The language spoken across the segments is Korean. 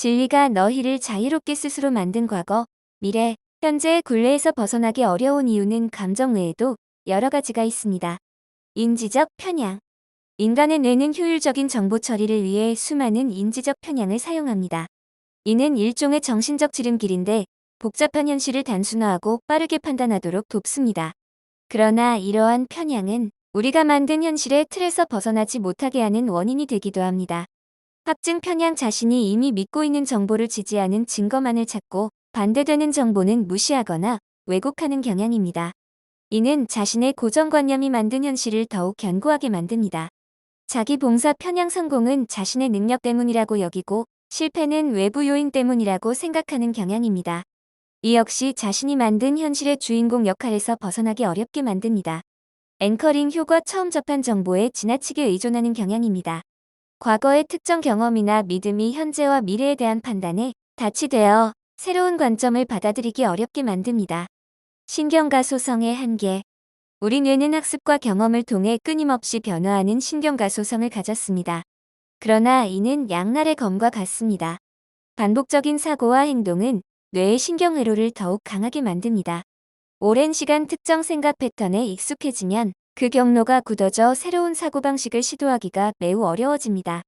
진리가 너희를 자유롭게 스스로 만든 과거, 미래, 현재의 굴레에서 벗어나기 어려운 이유는 감정 외에도 여러 가지가 있습니다. 인지적 편향. 인간의 뇌는 효율적인 정보 처리를 위해 수많은 인지적 편향을 사용합니다. 이는 일종의 정신적 지름길인데 복잡한 현실을 단순화하고 빠르게 판단하도록 돕습니다. 그러나 이러한 편향은 우리가 만든 현실의 틀에서 벗어나지 못하게 하는 원인이 되기도 합니다. 확증 편향 자신이 이미 믿고 있는 정보를 지지하는 증거만을 찾고 반대되는 정보는 무시하거나 왜곡하는 경향입니다. 이는 자신의 고정관념이 만든 현실을 더욱 견고하게 만듭니다. 자기 봉사 편향 성공은 자신의 능력 때문이라고 여기고 실패는 외부 요인 때문이라고 생각하는 경향입니다. 이 역시 자신이 만든 현실의 주인공 역할에서 벗어나기 어렵게 만듭니다. 앵커링 효과 처음 접한 정보에 지나치게 의존하는 경향입니다. 과거의 특정 경험이나 믿음이 현재와 미래에 대한 판단에 닻이 되어 새로운 관점을 받아들이기 어렵게 만듭니다. 신경과 소성의 한계. 우리 뇌는 학습과 경험을 통해 끊임없이 변화하는 신경과 소성을 가졌습니다. 그러나 이는 양날의 검과 같습니다. 반복적인 사고와 행동은 뇌의 신경회로를 더욱 강하게 만듭니다. 오랜 시간 특정 생각 패턴에 익숙해지면 그 경로가 굳어져 새로운 사고방식을 시도하기가 매우 어려워집니다.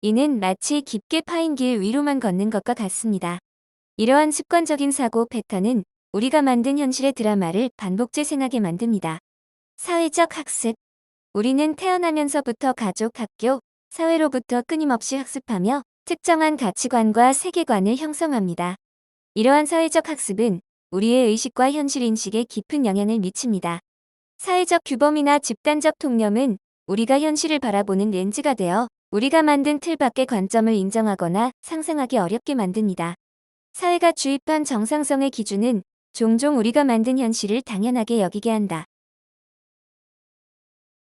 이는 마치 깊게 파인 길 위로만 걷는 것과 같습니다. 이러한 습관적인 사고 패턴은 우리가 만든 현실의 드라마를 반복 재생하게 만듭니다. 사회적 학습. 우리는 태어나면서부터 가족, 학교, 사회로부터 끊임없이 학습하며 특정한 가치관과 세계관을 형성합니다. 이러한 사회적 학습은 우리의 의식과 현실 인식에 깊은 영향을 미칩니다. 사회적 규범이나 집단적 통념은 우리가 현실을 바라보는 렌즈가 되어 우리가 만든 틀 밖의 관점을 인정하거나 상상하기 어렵게 만듭니다. 사회가 주입한 정상성의 기준은 종종 우리가 만든 현실을 당연하게 여기게 한다.